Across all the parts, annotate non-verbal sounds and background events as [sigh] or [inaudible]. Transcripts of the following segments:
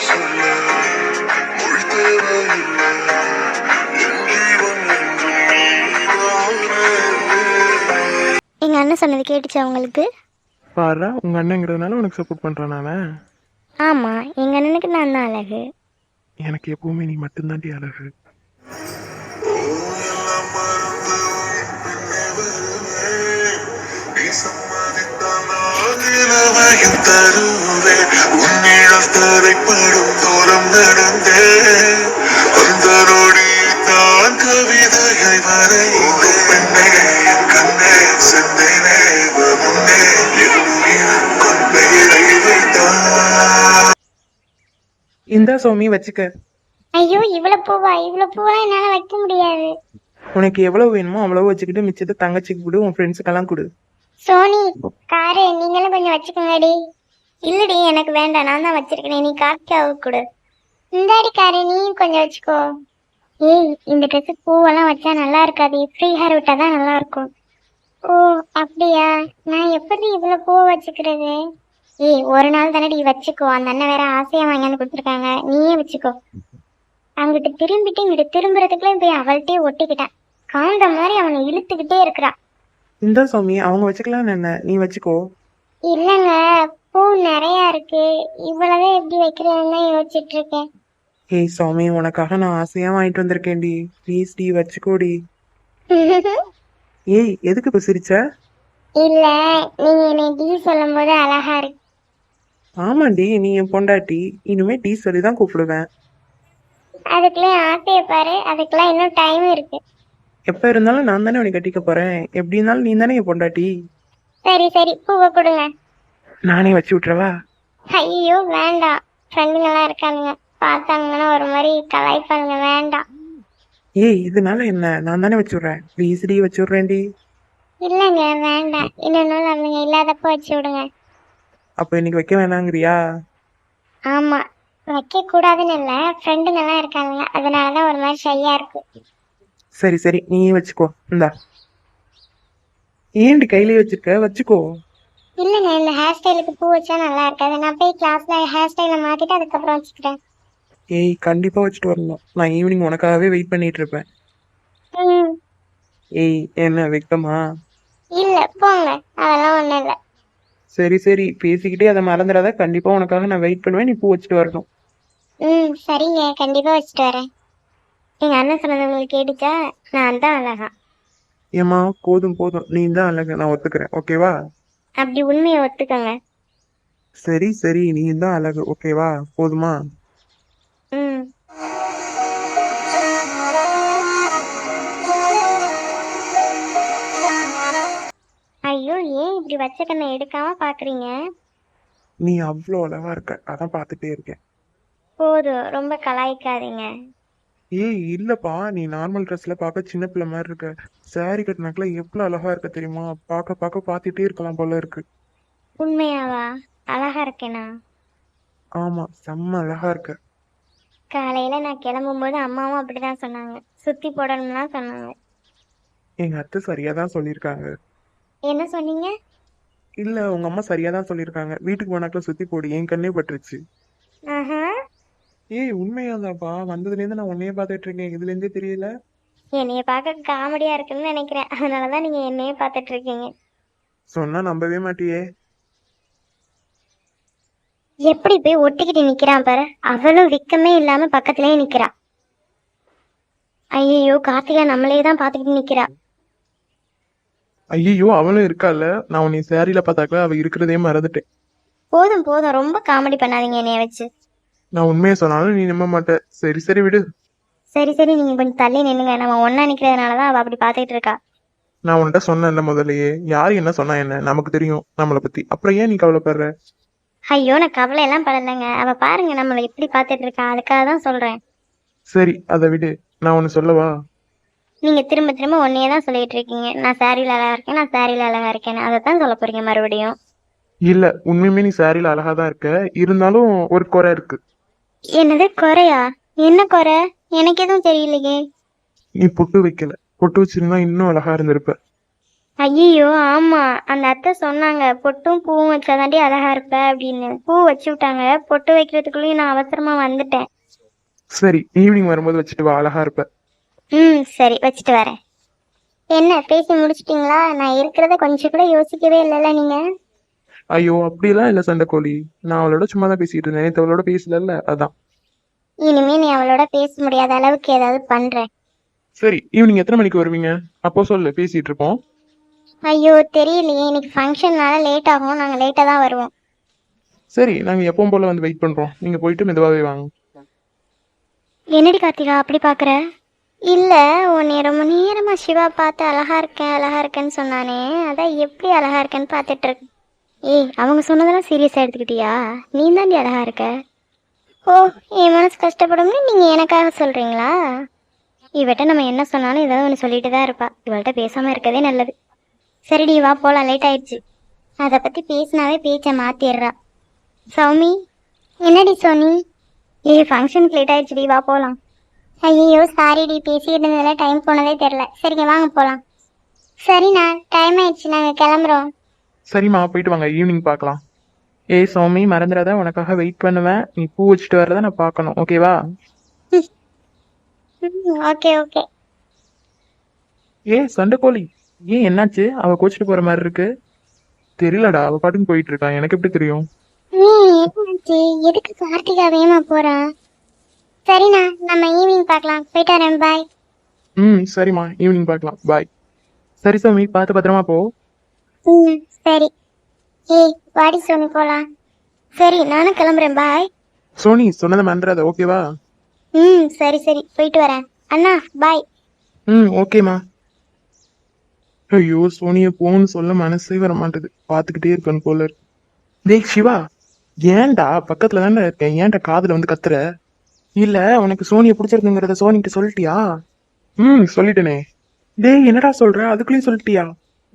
சொல்ல மொழி தேவையில்லை என் ஜீவன் என்றும் நீதானே எங்க அண்ணன் சொன்னது கேட்டுச்சா உங்களுக்கு? பாரு உங்க அண்ணங்கிறதுனால உனக்கு சப்போர்ட் பண்றான் அவன் ஆமா எங்க அண்ணனுக்கு நான் தான் அழகு? எனக்கு எப்பவுமே நீ மட்டும்தாண்டி அழகு. இந்தா சௌமி வச்சுக்க. ஐயோ இவ்வளவு பூவா? இவ்வளவு பூவா என்னால வைக்க முடியாது. உனக்கு எவ்வளவு வேணுமோ அவ்வளவு வச்சுக்கிட்டு மிச்சத்தை தங்கச்சிக்கு கொடு உன் ஃப்ரெண்ட்ஸுக்கெல்லாம் கொடு. சோனி காரு நீங்களும் கொஞ்சம் வச்சுக்கோங்கடி. இல்லடி எனக்கு வேண்டாம். நான் தான் வச்சிருக்கேன். நீ கார்த்தியாவுக்கு கொடு. இந்தாடி காரு நீயும் கொஞ்சம் வச்சுக்கோ. ஏய் இந்த ட்ரெஸ்ஸு பூவெல்லாம் வச்சா நல்லா இருக்காது. ஃப்ரீ ஹேர் விட்டா தான் நல்லா இருக்கும். ஓ அப்படியா? நான் எப்படி இவ்வளோ பூ வச்சுக்கிறது? ஏய் ஒரு நாள் தானடி வச்சுக்கோ. அந்த அண்ணன் வேற ஆசையா வாங்கியாந்து கொடுத்துருக்காங்க. நீயே வச்சுக்கோ. அங்கிட்டு திரும்பிட்டு இங்கிட்டு திரும்புறதுக்குள்ள போய் அவள்கிட்டயே ஒட்டிக்கிட்டேன் காந்த மாதிரி அவனை இழுத்துக்கிட்டே இருக்கிறா. இந்தா சௌமி அவங்க வச்சுக்கலாம் என்ன? நீ வச்சுக்கோ. இல்லைங்க பூ நிறைய இருக்கு. இவ்வளவே எப்படி வைக்கிறதுன்னு தான் யோசிச்சுட்டு இருக்கேன். ஏய் சௌமி உனக்காக நான் ஆசையா வாங்கிட்டு வந்திருக்கேன்டி. Please D வச்சுக்கோடி. [laughs] ஏய் எதுக்கு இப்ப சிரிச்ச? இல்ல நீங்க என்னை டீ சொல்லும் போது அழகா இருக்கு. ஆமாண்டி நீ என் பொண்டாட்டி. இனிமே டீ சொல்லி தான் கூப்பிடுவேன். அதுக்குள்ளே ஆசையை பாரு. அதுக்கெல்லாம் இன்னும் டைம் இருக்கு. எப்ப இருந்தாலும் நான் தானே உன்னை கட்டிக்க போறேன்? எப்படி இருந்தாலும் நீ தானே என் பொண்டாட்டி? சரி சரி பூவை கொடுங்க. நானே வச்சு விட்டுறவா? ஐயோ வேண்டாம். ஃப்ரெண்டுங்கெல்லாம் இருக்கானுங்க. பார்த்தாங்கன்னா ஒரு மாதிரி கலாய்ப்பானுங்க. வேண்டாம். ஏய் இதனால என்ன? நான் தானே வச்சு விடுறேன். ப்ளீஸ் டி வச்சு விடுறேன்டி. இல்லைங்க வேண்டாம். இன்னொரு நாள் அவங்க இல்லாதப்ப வச்சு விடுங்க. அப்ப இன்னைக்கு வைக்க வேணாங்கிறியா? ஆமா. வைக்க கூடாதுன்னு இல்லை ஃப்ரெண்டுங்கெல்லாம் இருக்கானுங்க. அதனால தான் ஒரு மாதிரி ஷையா இருக்கு. சரி சரி நீ வச்சுக்கோ. இந்தா. ஏன்டி கையிலே வச்சிருக்க? வச்சுக்கோ. இல்லைங்க இந்த ஹேர் ஸ்டைலுக்கு பூ வச்சா நல்லா இருக்காது. நான் போய் கிளாஸ்ல ஹேர் ஸ்டைலை மாத்திட்டு அதுக்கப்புறம் வச்சுக்கிறேன். ஏய் கண்டிப்பா வச்சுட்டு வரணும். நான் ஈவினிங் உனக்காகவே வெயிட் பண்ணிட்டு இருப்பேன். ஏய் என்ன வெக்கமா? இல்ல போங்க. அதெல்லாம் ஒண்ணும் இல்ல. சரி சரி பேசிக்கிட்டே அதை மறந்துடாத. கண்டிப்பா உனக்காக நான் வெயிட் பண்ணுவேன். நீ பூ வச்சுட்டு வரணும். ம் சரிங்க. கண்டிப்பா வச்சுட்டு வரேன். எங்க அண்ணன் சொன்னது உங்களுக்கு கேட்டுச்சா? நான் தான் அழகா. ஏம்மா போதும் போதும். நீ தான் அழகு. நான் ஒத்துக்கிறேன். ஓகேவா அப்படி உண்மையை ஒத்துக்கோங்க. சரி சரி. நீ தான் அழகு. ஓகேவா போதுமா? ம். ஐயோ ஏன் இப்படி வச்ச கண்ணை எடுக்காம பாக்குறீங்க? நீ அவ்வளோ அழகா இருக்க. அதான் பார்த்துட்டே இருக்கேன். போதும். ரொம்ப கலாய்க்காதீங்க. ஏய் இல்லப்பா நீ நார்மல் ட்ரெஸ்ல பார்க்க சின்ன பிள்ளை மாதிரி இருக்க. saree கட்டினாக்கல எவ்வளவு அழகா இருக்க தெரியுமா? பார்க்க பார்க்க பார்த்துட்டே இருக்கலாம் போல இருக்கு. உண்மையாவா? அழகா இருக்கேனா? ஆமா செம்ம அழகா இருக்க. காலையில நான் கிளம்பும்போது அம்மாவும் அப்படிதான் சொன்னாங்க. சுத்தி போடணும்னா சொன்னாங்க. எங்க அத்தை சரியா தான் சொல்லியிருக்காங்க. என்ன சொன்னீங்க? இல்ல உங்க அம்மா சரியா தான் சொல்லியிருக்காங்க. வீட்டுக்கு போனாக்கல சுத்தி போடு என் கண்ணே பட்டுருச்சு. ஆஹா. ஏய் உண்மையாதாப்பா வந்ததுல இருந்து நான் உன்னையே பார்த்துட்டு இருக்கேன். இதுல இருந்தே தெரியல. என்னைய பார்க்க காமெடியா இருக்குன்னு நினைக்கிறேன். அதனாலதான் நீங்க என்னையே பார்த்துட்டு இருக்கீங்க. சொன்னா நம்பவே மாட்டியே. எப்படி போய் ஒட்டிக்கிட்டு நிக்கிறான் பாரு. அவளும் விக்கமே இல்லாம பக்கத்துலயே நிக்கிறா. ஐயோ கார்த்திகா நம்மளே தான் பார்த்துக்கிட்டு நிக்கிறா. ஐயோ அவளும் இருக்கால நான் உன்னை சேரீல பார்த்தாக்கல அவ இருக்கிறதே மறந்துட்டேன். போதும் போதும். ரொம்ப காமெடி பண்ணாதீங்க என்னைய வச்சு. நான் உண்மையை சொன்னாலும் நீ நம்ப மாட்ட. சரி சரி விடு. சரி சரி நீங்க கொஞ்சம் தள்ளி நின்னுங்க நம்ம ஒன்னா நிக்கிறதுனாலதான் அவ அப்படி பார்த்துட்டு இருக்கா. நான் உன்கிட்ட சொன்னேன்ல முதல்லயே. யார் என்ன சொன்னா என்ன? நமக்கு தெரியும் நம்மளை பத்தி. அப்புறம் ஏன் நீ கவலைப்படுற? ஐயோ நான் கவலை எல்லாம் படலைங்க. அவ பாருங்க நம்மளை எப்படி பார்த்துட்டு இருக்கா. அதுக்காக தான் சொல்றேன். சரி அதை விடு. நான் ஒன்னு சொல்லவா? நீங்க திரும்ப திரும்ப ஒன்னையே தான் சொல்லிட்டு இருக்கீங்க. நான் சாரியில அழகா இருக்கேன் நான் சாரியில அழகா இருக்கேன்? அதை தான் சொல்ல போறீங்க மறுபடியும். இல்ல உண்மையுமே நீ சாரியில அழகா தான் இருக்க. இருந்தாலும் ஒரு குறை இருக்கு. என்னது குறையா? என்ன குறை? எனக்கு எதுவும் தெரியலையே. நீ பொட்டு வைக்கல. பொட்டு வச்சிருந்தா இன்னும் அழகா இருந்திருப்ப. ஐயோ ஆமா. அந்த அத்தை சொன்னாங்க பொட்டும் பூவும் வச்சாதாண்டி அழகா இருப்ப அப்படின்னு. பூ வச்சு விட்டாங்க. பொட்டு வைக்கிறதுக்குள்ளேயும் நான் அவசரமா வந்துட்டேன். சரி ஈவினிங் வரும்போது வச்சுட்டு வா அழகா இருப்ப. ம் சரி வச்சுட்டு வரேன். என்ன பேசி முடிச்சிட்டீங்களா? நான் இருக்கிறத கொஞ்சம் கூட யோசிக்கவே இல்லைல்ல நீங்க? ஐயோ அப்படிலாம் இல்ல சண்டைக்கோழி. நான் அவளோட சும்மா தான் பேசிட்டு இருந்தேன். நேத்து அவளோட பேசல அதான். இனிமே நீ அவளோட பேச முடியாத அளவுக்கு ஏதாவது பண்றேன் சரி ஈவினிங் எத்தனை மணிக்கு வருவீங்க? அப்போ சொல்லு பேசிட்டு இருப்போம். ஐயோ தெரியலையே. இன்னைக்கு ஃபங்க்ஷன்னால லேட் ஆகும். நாங்க லேட்டா தான் வருவோம். சரி நாங்க எப்பவும் போல வந்து வெயிட் பண்றோம். நீங்க போயிட்டு மெதுவாவே வாங்க. என்னடி கார்த்திகா அப்படி பாக்குற? இல்ல உன்னை ரொம்ப நேரமா சிவா பார்த்து அழகா இருக்கேன் அழகா இருக்கேன்னு சொன்னானே. அதான் எப்படி அழகா இருக்கேன்னு பார்த்துட்டு இருக்கேன் ஏய் அவங்க சொன்னதெல்லாம் சீரியஸாக எடுத்துக்கிட்டியா? நீ தாண்டி அழகாக இருக்க. ஓ என் மனசு கஷ்டப்படும்னு நீங்கள் எனக்காக சொல்கிறீங்களா இவட்ட நம்ம என்ன சொன்னாலும் ஏதாவது ஒன்று சொல்லிட்டு தான் இருப்பா. இவள்கிட்ட பேசாமல் இருக்கதே நல்லது. சரிடி வா போகலாம் லேட் ஆயிடுச்சு. அதை பற்றி பேசினாவே பேச்சை மாற்றிடுறா சௌமி என்னடி சோனி ஏய் ஃபங்க்ஷனுக்கு லேட் ஆயிடுச்சுடி. வா போகலாம் ஐயோ சாரிடி பேசிக்கிட்டு இருந்ததில் டைம் போனதே தெரில சரிங்க வாங்க போகலாம் சரிண்ணா டைம் ஆயிடுச்சு. நாங்கள் கிளம்புறோம். சரிம்மா போயிட்டு வாங்க ஈவினிங் பார்க்கலாம். ஏய் சௌமி மறந்துடாத உனக்காக வெயிட் பண்ணுவேன். நீ பூ வச்சுட்டு வரத நான் பார்க்கணும் ஓகேவா ஓகே ஓகே ஏ சண்டைக்கோழி ஏன் என்னாச்சு? அவ கோச்சிட்டு போற மாதிரி இருக்கு. தெரியலடா அவ பாட்டுக்கு போயிட்டு இருக்கா. எனக்கு எப்படி தெரியும்? எதுக்கு கார்த்திகா வேகமா போகிறான் சரிண்ணா நம்ம ஈவினிங் பார்க்கலாம். போயிட்டு வரேன் பாய் ம் சரிம்மா ஈவினிங் பார்க்கலாம். பாய் சரி சௌமி பார்த்து பத்திரமா போ. ம். சரி. ஏய் வாடி சோனி போகலாம் சரி நானும் கிளம்புறேன் பாய். சோனி சொன்னதை மறந்துடாத ஓகேவா? ம் சரி சரி. போயிட்டு வரேன். அண்ணா பாய். ம் ஓகேம்மா. ஐயோ சோனியை போன்னு சொல்ல மனசே வர மாட்டேது பார்த்துக்கிட்டே இருக்கணும் போல டேய் சிவா ஏன்டா பக்கத்துல தானே இருக்கேன்? ஏன்டா காதுல வந்து கத்துற? இல்ல உனக்கு சோனியை பிடிச்சிருக்குங்கிறத சோனிகிட்ட சொல்லிட்டியா? ம் சொல்லிட்டேனே. டேய் என்னடா சொல்ற? அதுக்குள்ளேயும் சொல்லிட்டியா?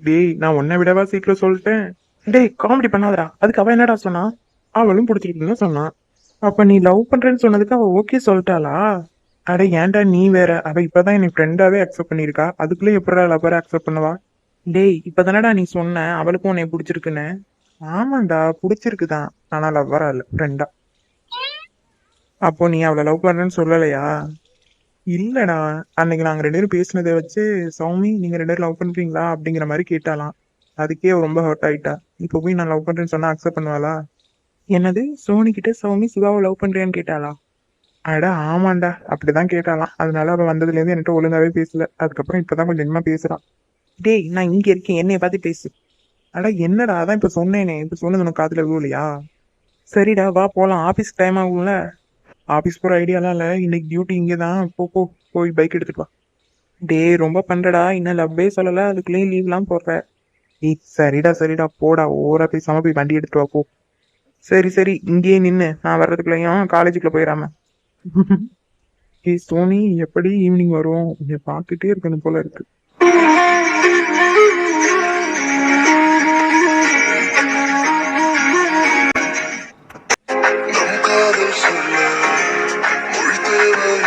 டேய் நான் உன்னை விடவா சீக்கிரம் சொல்லிட்டேன். டேய் காமெடி பண்ணாதடா. அதுக்கு அவள் என்னடா சொன்னா? அவளும் பிடிச்சிருக்குன்னு சொன்னான் அப்போ நீ லவ் பண்ணுறேன்னு சொன்னதுக்கு அவள் ஓகே சொல்லிட்டாளா? அட ஏன்டா நீ வேற? அவள் இப்போதான் என்னை ஃப்ரெண்டாவே அக்செப்ட் பண்ணியிருக்கா. அதுக்குள்ளே எப்படா லவ்வரை அக்செப்ட் பண்ணுவா? டேய் இப்போ தானடா நீ சொன்ன. அவளுக்கும் உன்னை பிடிச்சிருக்குன்னு. ஆமாண்டா பிடிச்சிருக்குதான் ஆனா லவ்வரா இல்லை ஃப்ரெண்டா அப்போ நீ அவளை லவ் பண்ணுறேன்னு சொல்லலையா? இல்லடா. அன்னைக்கு நாங்க ரெண்டு பேரும் பேசினதை வச்சு சௌமி நீங்க ரெண்டு பேரும் லவ் பண்றீங்களா? அப்படிங்கிற மாதிரி கேட்டாலாம். அதுக்கே அவ ரொம்ப ஹர்ட் ஆயிட்டா. இப்போ போய் நான் லவ் பண்றேன்னு சொன்னா அக்செப்ட் பண்ணுவாளா? என்னது? சோனி கிட்ட சௌமி சிவாவை லவ் பண்றேன்னு கேட்டாளா? அட ஆமாண்டா. அப்படிதான் கேட்டாலாம். அதனால அவ வந்ததுல இருந்து என்கிட்ட ஒழுங்காவே பேசல. அதுக்கப்புறம் இப்பதான் கொஞ்சம் கொஞ்சமா பேசுறான் டேய் நான் இங்க இருக்கேன். என்னைய பார்த்து பேசு. அட என்னடா? அதான் இப்ப சொன்னேனே. இப்ப சொன்னது உனக்கு காதுல இல்லையா சரிடா வா போலாம். ஆபீஸ் டைம் ஆகும்ல. ஆபீஸ் போற ஐடியாலாம் இல்ல. இன்னைக்கு டியூட்டி இங்கே தான். போ போ போய் பைக் எடுத்துட்டு வா. டேய் ரொம்ப பண்றடா. இன்னும் லவ்வே சொல்லல. அதுக்குள்ளேயும் லீவ்லாம் போடுற. ஏய் சரிடா சரிடா. போடா. ஓரா பேசாம போய் வண்டி எடுத்துட்டு வா போ. சரி சரி. இங்கேயே நின்னு. நான் வர்றதுக்குள்ளேயும் காலேஜுக்குள்ள போயிடாம [laughs] ஏய் சோனி எப்படி ஈவினிங் வரும்? இங்க பார்த்துட்டே இருக்கணும் போல இருக்கு.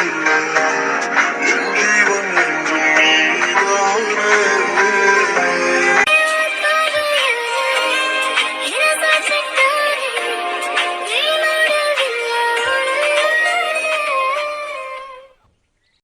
you.